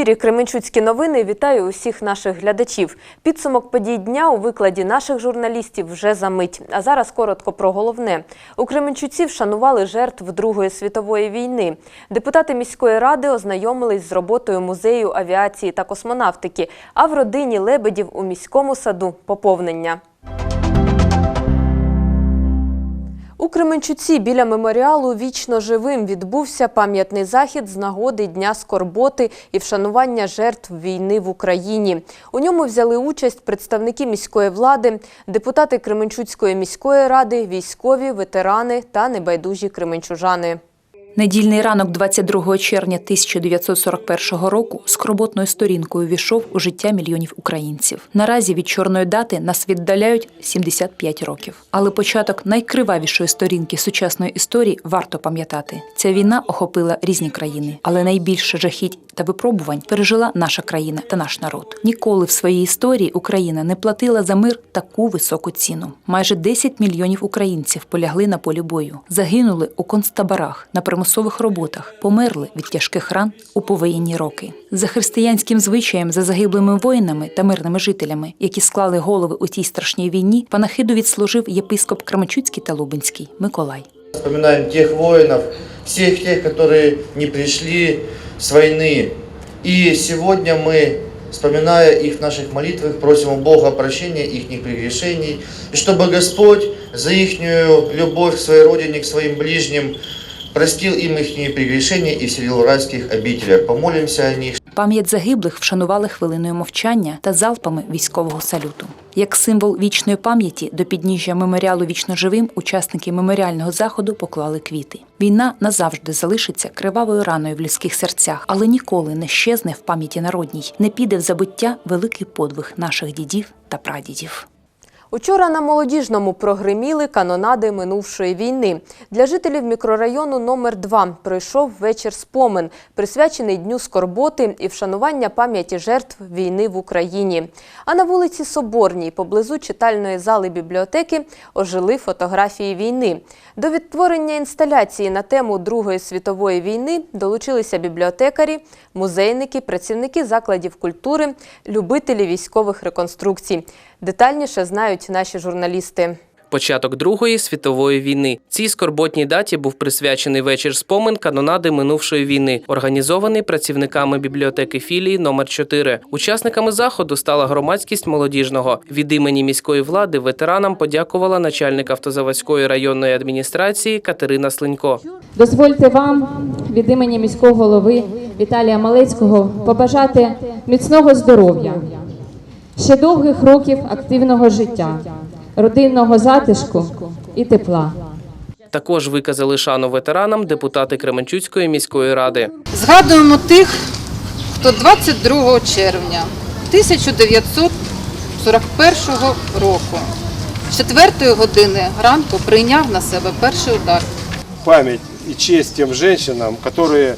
ефірі Кременчуцькі новини. Вітаю усіх наших глядачів. Підсумок подій дня у викладі наших журналістів вже за мить. А зараз коротко про головне. У Кременчуці вшанували жертв Другої світової війни. Депутати міської ради ознайомились з роботою музею авіації та космонавтики. А в родині лебедів у міському саду поповнення. У Кременчуці біля меморіалу Вічно живим відбувся пам'ятний захід з нагоди Дня скорботи і вшанування жертв війни в Україні. У ньому взяли участь представники міської влади, депутати Кременчуцької міської ради, військові, ветерани та небайдужі кременчужани. Недільний ранок 22 червня 1941 року скорботною сторінкою війшов у життя мільйонів українців. Наразі від чорної дати нас віддаляють 75 років. Але початок найкривавішої сторінки сучасної історії варто пам'ятати. Ця війна охопила різні країни, але найбільше жахіть та випробувань пережила наша країна та наш народ. Ніколи в своїй історії Україна не платила за мир таку високу ціну. Майже 10 мільйонів українців полягли на полі бою, загинули у концтаборах, на примусових роботах, померли від тяжких ран у повоєнні роки. За християнським звичаєм, за загиблими воїнами та мирними жителями, які склали голови у цій страшній війні, панахиду відслужив єпископ Кременчуцький та Лубенський Миколай. Вспоминаем тех воинов, всех тех, которые не пришли с войны. И сегодня мы, вспоминая их в наших молитвах, просим у Бога прощения их прегрешений, и чтобы Господь за их любовь к своей родине, к своим ближним, простил им их прегрешения и в райских обителях. Помолимся о них, Пам'ять загиблих вшанували хвилиною мовчання та залпами військового салюту. Як символ вічної пам'яті до підніжжя меморіалу вічно живим учасники меморіального заходу поклали квіти. Війна назавжди залишиться кривавою раною в людських серцях, але ніколи не щезне в пам'яті народній, не піде в забуття великий подвиг наших дідів та прадідів. Учора на молодіжному прогриміли канонади минувшої війни. Для жителів мікрорайону номер 2 пройшов вечір спомин, присвячений Дню скорботи і вшанування пам'яті жертв війни в Україні. А на вулиці Соборній, поблизу читальної зали бібліотеки, ожили фотографії війни. До відтворення інсталяції на тему Другої світової війни долучилися бібліотекарі, музейники, працівники закладів культури, любителі військових реконструкцій. Детальніше знають наші журналісти. Початок Другої світової війни. Цій скорботній даті був присвячений вечір спомин канонади минувшої війни, організований працівниками бібліотеки філії номер 4 Учасниками заходу стала громадськість молодіжного. Від імені міської влади ветеранам подякувала начальник автозаводської районної адміністрації Катерина Слинько. Дозвольте вам від імені міського голови Віталія Малецького побажати міцного здоров'я, ще довгих років активного життя, родинного затишку і тепла. Також виказали шану ветеранам депутати Кременчуцької міської ради. Згадуємо тих, хто 22 червня 1941 року, з 4 години ранку прийняв на себе перший удар. память и честь тем женщинам, которые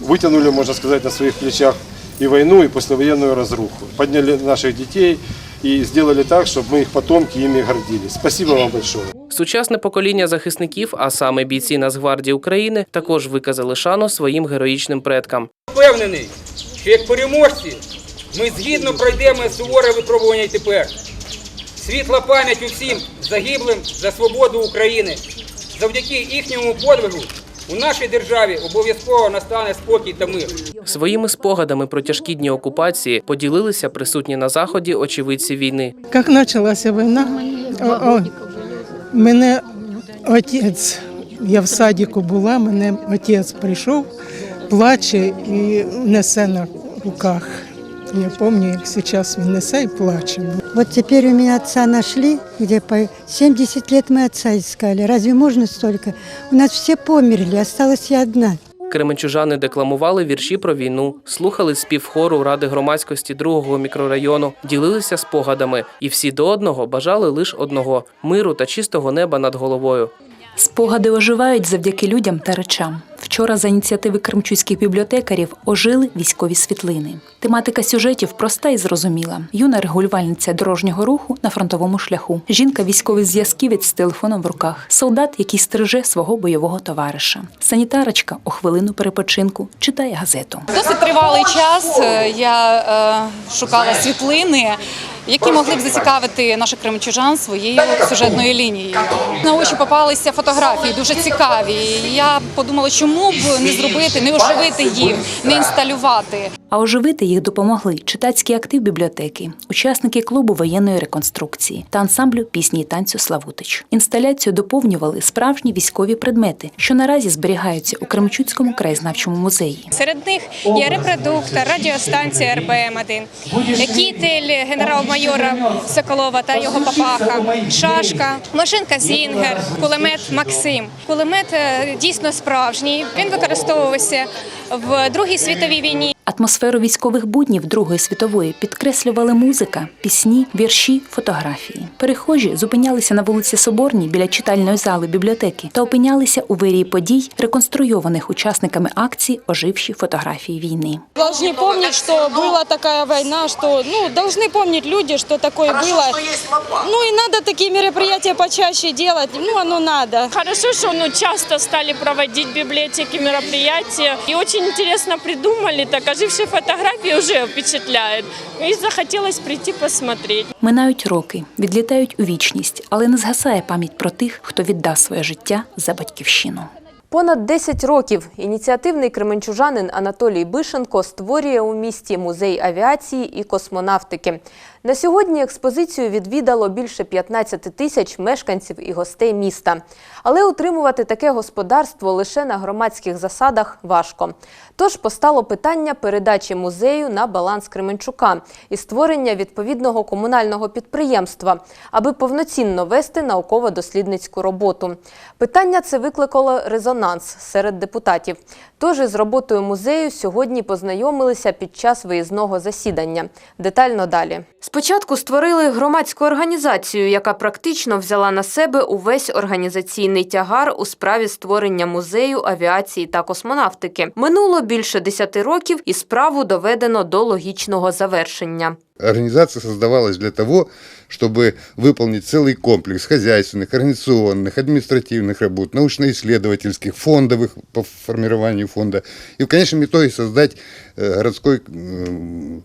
вытянули, можно сказать, на своих плечах и войну, и послевоенную разруху. Подняли наших детей и сделали так, чтобы мы их потомки ими гордились. Спасибо вам большое. Сучасне покоління захисників, а саме бійці Нацгвардії України, також виказали шану своїм героїчним предкам. впевнений, що як переможці ми згідно пройдемо суворе випробування й тепер. Світла пам'ять усім загиблим за свободу України. Завдяки їхньому подвигу у нашій державі обов'язково настане спокій та мир. Своїми спогадами про тяжкі дні окупації поділилися присутні на заході очевидці війни. Як почалася війна, о, о, мене отець, я в садіку була, мене отець прийшов, плаче і несе на руках. Я пам'ятаю, як зараз він несе і плаче. Вот теперь у меня отца нашли, где по 70 лет мы отца искали. Разве можно столько? У нас все померли, осталась я одна. Кременчужани декламували вірші про війну, слухали спів хору ради громадськості другого мікрорайону, ділилися спогадами, і всі до одного бажали лише одного миру та чистого неба над головою. Спогади оживають завдяки людям та речам. Вчора за ініціативи кримчуських бібліотекарів ожили військові світлини. Тематика сюжетів проста і зрозуміла. Юна регулювальниця дорожнього руху на фронтовому шляху. Жінка військовий зв'язківець з телефоном в руках. Солдат, який стриже свого бойового товариша. Санітарочка у хвилину перепочинку читає газету. Досить тривалий час е, я е, шукала світлини, які могли б зацікавити наших кримчужан своєю сюжетною лінією. На очі попалися фотографії, дуже цікаві. І Я подумала, чому б не зробити, не оживити їх, не інсталювати. А оживити їх допомогли читацький актив бібліотеки, учасники клубу воєнної реконструкції та ансамблю пісні і танцю Славутич. Інсталяцію доповнювали справжні військові предмети, що наразі зберігаються у Кременчуцькому краєзнавчому музеї. Серед них є репродуктор, радіостанція РБМ-1, кітель генерал-майора Соколова та його папаха, шашка, машинка Зінгер, кулемет Максим. Кулемет е, дійсно справжній. Він використовувався в Другій світовій війні. Атмосферу військових буднів Другої світової підкреслювали музика, пісні, вірші, фотографії. Перехожі зупинялися на вулиці Соборній біля читальної зали бібліотеки та опинялися у вирії подій, реконструйованих учасниками акції Оживші фотографії війни. Должны помнить, что была такая война, что ну должны помнить люди, что такое было. Ну и надо такие мероприятия почаще делать. Ну оно надо. Хорошо, что ну, часто стали проводить в библиотеке мероприятия. И очень интересно придумали, так ожившие фотографии уже впечатляют. И захотелось прийти посмотреть. Минають роки, відлітають у вічність, але не згасає пам'ять про тих, хто віддав своє життя за батьківщину. Понад 10 років ініціативний кременчужанин Анатолій Бишенко створює у місті музей авіації і космонавтики. На сьогодні експозицію відвідало більше 15 тисяч мешканців і гостей міста. Але утримувати таке господарство лише на громадських засадах важко. Тож постало питання передачі музею на баланс Кременчука і створення відповідного комунального підприємства, аби повноцінно вести науково-дослідницьку роботу. Питання це викликало резонанс серед депутатів. Тож із роботою музею сьогодні познайомилися під час виїзного засідання. Детально далі. Спочатку створили громадську організацію, яка практично взяла на себе увесь організаційний тягар у справі створення музею авіації та космонавтики. Минуло більше 10 років, і справу доведено до логічного завершення. Организация создавалась для того, чтобы выполнить целый комплекс хозяйственных, организационных, административных работ, научно-исследовательских, фондовых по формированию фонда. И в конечном итоге создать э, городской э,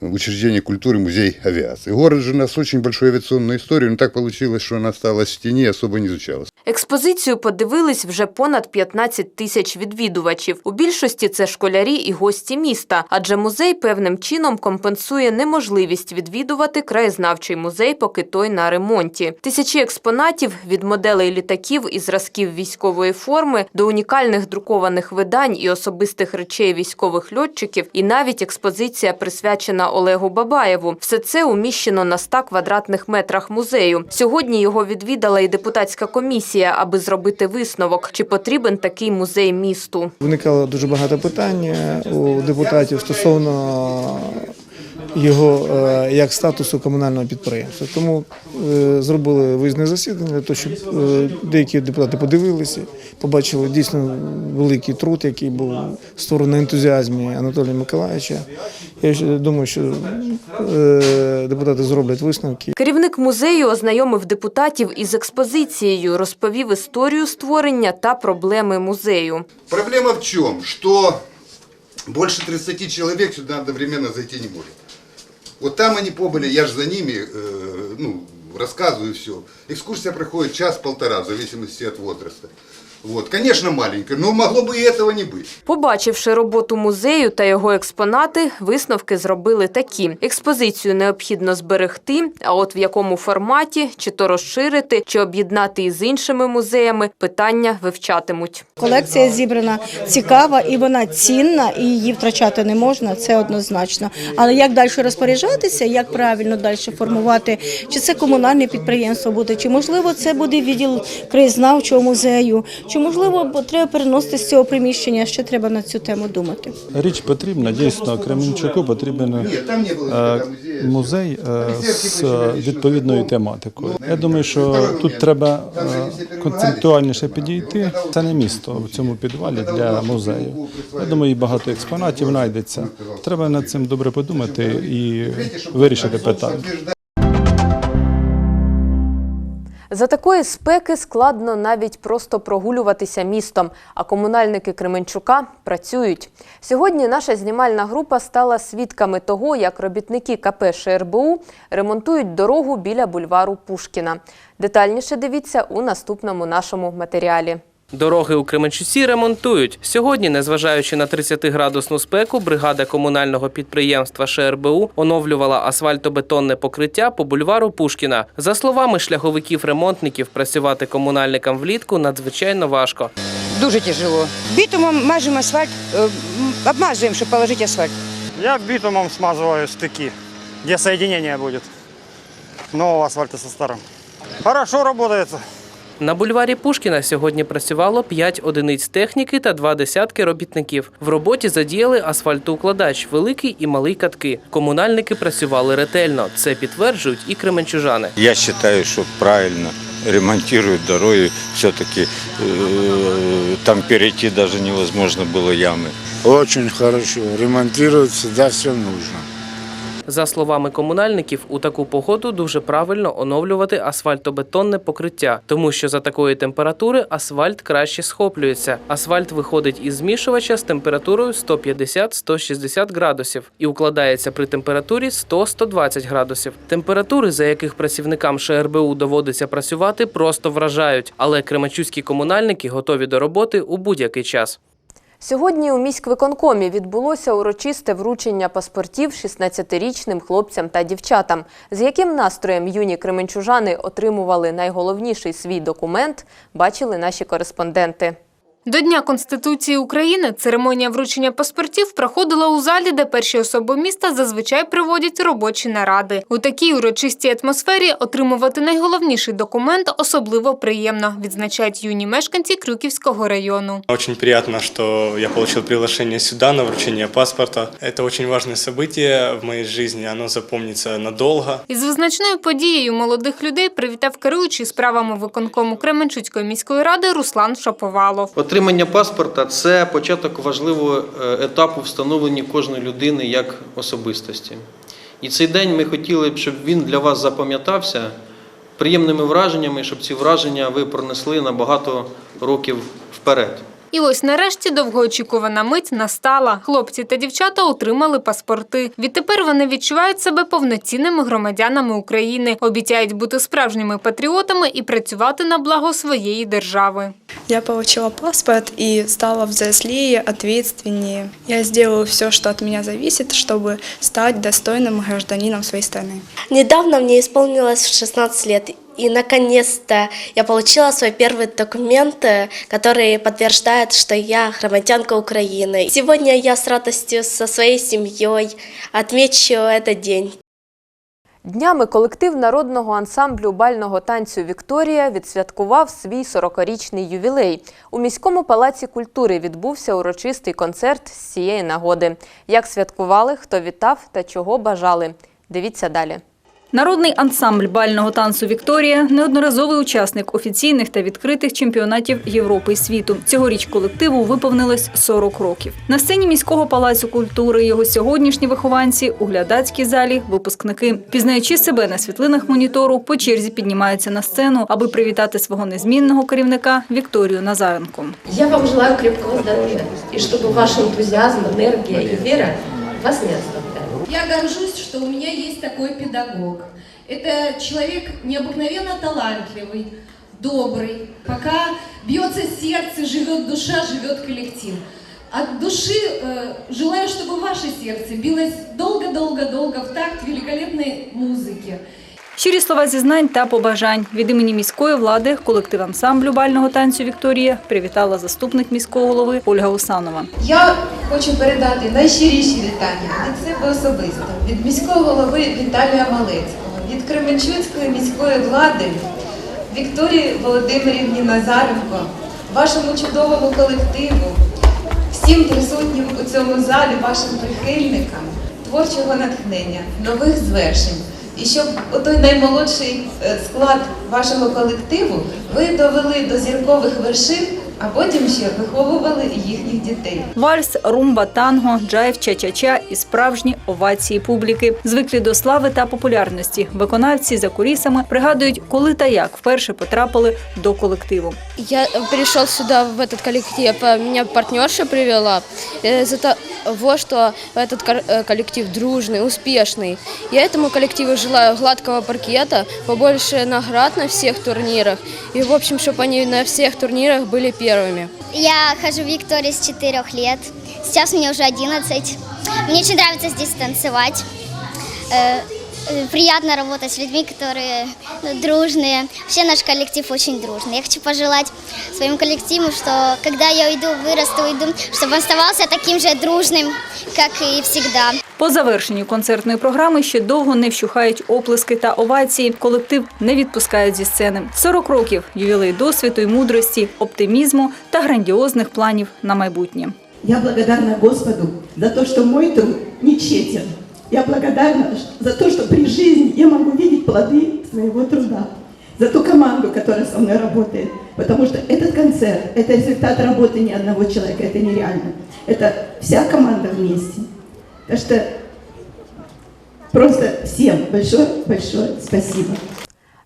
учреждение культуры, музей авиации. Город же у нас очень большой авиационной историей, но так получилось, что она осталась в тени и особо не изучалась. Експозицію подивились вже понад 15 тисяч відвідувачів. У більшості це школярі і гості міста, адже музей певним чином компенсує неможливість відвідувати краєзнавчий музей, поки той на ремонті. Тисячі експонатів від моделей літаків і зразків військової форми до унікальних друкованих видань і особистих речей військових льотчиків, і навіть експозиція присвячена Олегу Бабаєву. Все це уміщено на 100 квадратних метрах музею. Сьогодні його відвідала і депутатська комісія, аби зробити висновок, чи потрібен такий музей місту. Виникало дуже багато питань е, у депутатів стосовно його е, як статусу комунального підприємства. Тому е, зробили виїзне засідання для того, щоб е, деякі депутати подивилися, побачили дійсно великий труд, який був створений на ентузіазмі Анатолія Миколаївича. Я думаю, що депутати зроблять висновки. Керівник музею ознайомив депутатів із експозицією, розповів історію створення та проблеми музею. Проблема в чем? Что больше 30 человек сюда одновременно зайти не может. Вот там они побыли, я же за ними, э, ну, рассказываю все. Экскурсия проходит час-полтора, в зависимости от возраста. Вот, конечно, маленькая, но могло бы и этого не быть. Побачивши роботу музею та його експонати, висновки зробили такі: експозицію необхідно зберегти. А от в якому форматі, чи то розширити, чи об'єднати із іншими музеями, питання вивчатимуть. Колекція зібрана цікава і вона цінна, і її втрачати не можна, це однозначно. Але як далі розпоряджатися, як правильно далі формувати, чи це комунальне підприємство буде, чи можливо це буде відділ краєзнавчого музею, Чи можливо треба переносити з цього приміщення? Що треба на цю тему думати? Річ потрібна, дійсно, Кременчуку потрібен е, музей е, з відповідною тематикою. Я думаю, що тут треба е, концептуальніше підійти. Це не місто в цьому підвалі для музею. Я думаю, і багато експонатів знайдеться. Треба над цим добре подумати і вирішити питання. За такої спеки складно навіть просто прогулюватися містом, а комунальники Кременчука працюють. Сьогодні наша знімальна група стала свідками того, як робітники КП ШРБУ ремонтують дорогу біля бульвару Пушкіна. Детальніше дивіться у наступному нашому матеріалі. Дороги у Кременчуці ремонтують. Сьогодні, незважаючи на 30-градусну спеку, бригада комунального підприємства ШРБУ оновлювала асфальтобетонне покриття по бульвару Пушкіна. За словами шляховиків-ремонтників, працювати комунальникам влітку надзвичайно важко. Дуже тяжело. Бітумом мажемо асфальт, е, м, обмазуємо, щоб положити асфальт. Я битумом смазываю стыки, где соединение будет нового асфальта со старым. Хорошо работается. На бульварі Пушкіна сьогодні працювало 5 одиниць техніки та два десятки робітників. В роботі задіяли асфальтоукладач, великий і малий катки. Комунальники працювали ретельно. Це підтверджують і кременчужани. Я считаю, что правильно ремонтируют дороги. Все-таки э, там перейти даже невозможно было ямы. Очень хорошо. Ремонтировать всегда все нужно. За словами комунальників, у таку погоду дуже правильно оновлювати асфальтобетонне покриття, тому що за такої температури асфальт краще схоплюється. Асфальт виходить із змішувача з температурою 150-160 градусів і укладається при температурі 100-120 градусів. Температури, за яких працівникам ШРБУ доводиться працювати, просто вражають. Але кременчуцькі комунальники готові до роботи у будь-який час. Сьогодні у міськвиконкомі відбулося урочисте вручення паспортів 16-річним хлопцям та дівчатам. З яким настроєм юні кременчужани отримували найголовніший свій документ, бачили наші кореспонденти. До Дня Конституції України церемонія вручення паспортів проходила у залі, де перші особи міста зазвичай проводять робочі наради. У такій урочистій атмосфері отримувати найголовніший документ особливо приємно, відзначають юні мешканці Крюківського району. Очень приятно, что я получил приглашение сюда на вручение паспорта. Это очень важное событие в моей жизни, оно запомнится надолго. Із визначною подією молодих людей привітав керуючий справами виконкому Кременчуцької міської ради Руслан Шаповалов. Отримання паспорта це початок важливого е, етапу встановлення кожної людини як особистості. І цей день ми хотіли б, щоб він для вас запам'ятався приємними враженнями, щоб ці враження ви пронесли на багато років вперед. І ось нарешті довгоочікувана мить настала. Хлопці та дівчата отримали паспорти. Відтепер вони відчувають себе повноцінними громадянами України, обіцяють бути справжніми патріотами і працювати на благо своєї держави. Я получила паспорт и стала взрослее, ответственнее. Я сделаю все, что от меня зависит, чтобы стать достойным гражданином своей страны. Недавно мне исполнилось 16 лет, и наконец-то я получила свой первый документ, э, который подтверждает, что я громадянка Украины. Сегодня я с радостью со своей семьей отмечу этот день. Днями колектив народного ансамблю бального танцю Вікторія відсвяткував свій 40-річний ювілей. У міському палаці культури відбувся урочистий концерт з цієї нагоди. Як святкували, хто вітав та чого бажали. Дивіться далі. Народний ансамбль бального танцю Вікторія неодноразовий учасник офіційних та відкритих чемпіонатів Європи і світу. Цьогоріч колективу виповнилось 40 років. На сцені міського палацу культури його сьогоднішні вихованці у глядацькій залі випускники. Пізнаючи себе на світлинах монітору, по черзі піднімаються на сцену, аби привітати свого незмінного керівника Вікторію Назаренко. Я вам желаю крепкого здоровья, и чтобы ваш энтузиазм, энергия и вера вас не оставляли. Я горжусь, что у меня есть такой педагог. Это человек необыкновенно талантливый, добрый. Пока бьется сердце, живет душа, живет коллектив. От души э, желаю, чтобы ваше сердце билось долго-долго-долго в такт великолепной музыки. Щирі слова зізнань та побажань від імені міської влади колектив ансамблю бального танцю Вікторія привітала заступник міського голови Ольга Усанова. Я хочу передати найщиріші вітання від себе особисто, від міського голови Віталія Малецького, від Кременчуцької міської влади Вікторії Володимирівні Назаренко вашому чудовому колективу, всім присутнім у цьому залі, вашим прихильникам, творчого натхнення, нових звершень. І щоб той наймолодший е, склад вашого колективу ви довели до зіркових вершин, а потім ще виховували їхніх дітей. Вальс, румба, танго, джайв, ча-ча-ча і справжні овації публіки. Звиклі до слави та популярності. Виконавці за кулісами пригадують, коли та як вперше потрапили до колективу. Я пришел сюда, в этот коллектив, а меня партнерша привела э, из-за того, что этот кор- э, коллектив дружный, успешный. Я этому коллективу желаю гладкого паркета, побольше наград на всех турнирах. И, в общем, чтобы они на всех турнирах были первыми. Я хожу в Виктории с 4 лет. Сейчас мне уже 11. Мне очень нравится здесь танцевать. Э, э, Приятно работать с людьми, которые ну, дружные. Вообще наш коллектив очень дружный. Я хочу пожелать своему коллективу, что когда я уйду, вырасту, уйду, чтобы он оставался таким же дружным, как и всегда. По завершенню концертної програми ще довго не вщухають оплески та овації. Колектив не відпускають зі сцени. 40 років ювілей досвіду і мудрості, оптимізму та грандіозних планів на майбутнє. Я благодарна Господу за то, что мой труд нечетен. Я благодарна за то, что при жизни я могу видеть плоды своего труда. За ту команду, которая со мной работает. Потому что этот концерт, это результат работы ни одного человека, это нереально. Это вся команда вместе. Так что просто всем большое-большое спасибо.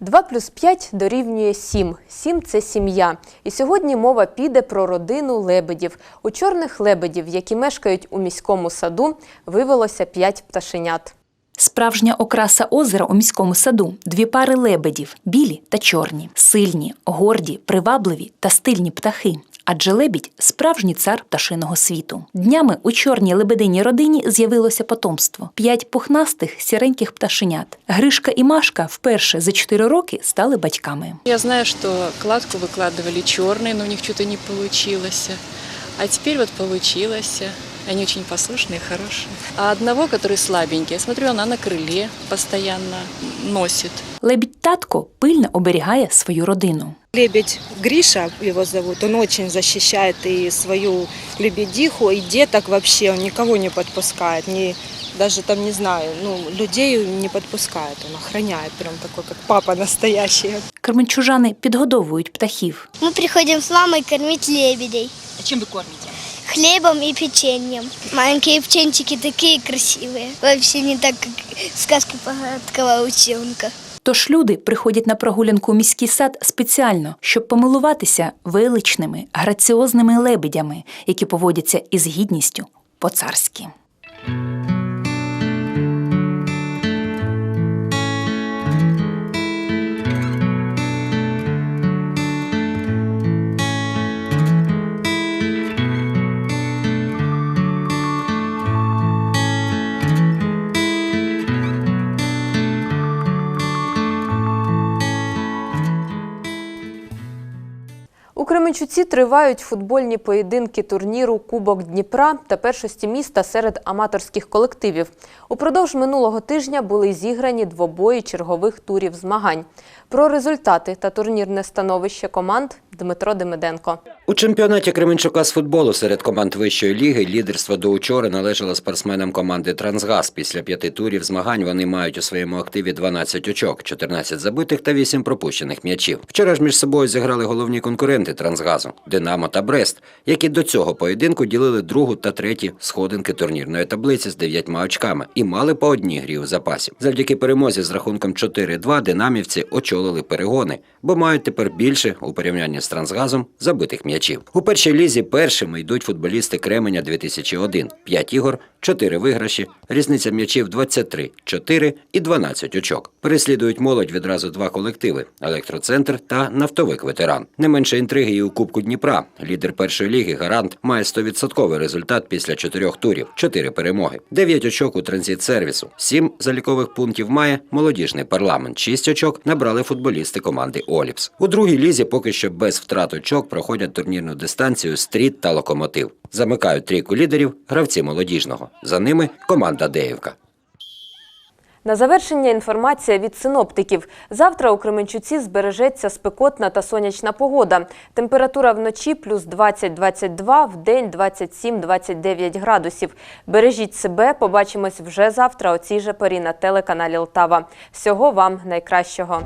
2 плюс 5 дорівнює 7. 7 – це сім'я. І сьогодні мова піде про родину лебедів. У чорних лебедів, які мешкають у міському саду, вивелося 5 пташенят. Справжня окраса озера у міському саду дві пари лебедів білі та чорні, сильні, горді, привабливі та стильні птахи. Адже лебідь справжній цар пташиного світу. Днями у чорній лебединій родині з'явилося потомство: п'ять пухнастих сіреньких пташенят. Гришка і Машка вперше за чотири роки стали батьками. Я знаю, что кладку выкладывали черной, но у них что-то не получилось. А теперь вот получилось. Они очень послушные, хорошие. А одного, который слабенький, я смотрю, она на крыле постоянно носит. Лебідь татко пильно оберігає свою родину. Лебедь Гриша его зовут, он очень защищает и свою лебедиху, и деток вообще, он никого не подпускает, ни, даже там, не знаю, ну, людей не подпускает, он охраняет, прям такой, как папа настоящий. Кременчужани підгодовують птахів. Мы приходим с мамой кормить лебедей. А чим ви кормите? Хлебом и печеньем. Маленькие птенчики такие красивые. Вообще не так, как сказка «Погадкова ученка». Тож люди приходять на прогулянку у міський сад спеціально, щоб помилуватися величними, граціозними лебедями, які поводяться із гідністю по-царськи. Кременчуці тривають футбольні поєдинки турніру Кубок Дніпра та першості міста серед аматорських колективів. Упродовж минулого тижня були зіграні двобої чергових турів змагань. Про результати та турнірне становище команд Дмитро Демиденко. У чемпіонаті Кременчука з футболу серед команд вищої ліги лідерство до учора належало спортсменам команди Трансгаз. Після п'яти турів змагань вони мають у своєму активі 12 очок, 14 забитих та 8 пропущених м'ячів. Вчора ж між собою зіграли головні конкуренти Трансгазу Динамо та Брест, які до цього поєдинку ділили другу та треті сходинки турнірної таблиці з дев'ятьма очками і мали по одній грі у запасі. Завдяки перемозі з рахунком 4-2 динамівці очолили перегони, бо мають тепер більше у порівнянні з Трансгазом забитих м'ячів. У першій лізі першими йдуть футболісти Кременя 2001. 5 ігор, 4 виграші, різниця м'ячів 23, 4 і 12 очок. Переслідують молодь відразу два колективи Електроцентр та Нафтовик ветеран. Не менше інтриги і у Кубку Дніпра. Лідер першої ліги Гарант має 100% результат після чотирьох турів, 4 перемоги, 9 очок у транзит сервісу, 7 залікових пунктів має молодіжний парламент. 6 очок набрали футболісти команди Оліпс. У другій лізі поки що без втрат очок проходять турнірну дистанцію Стріт та Локомотив. Замикають трійку лідерів гравці молодіжного. За ними команда Деївка. На завершення інформація від синоптиків. Завтра у Кременчуці збережеться спекотна та сонячна погода. Температура вночі плюс 20-22, в день 27-29 градусів. Бережіть себе, побачимось вже завтра о цій же порі на телеканалі Лтава. Всього вам найкращого.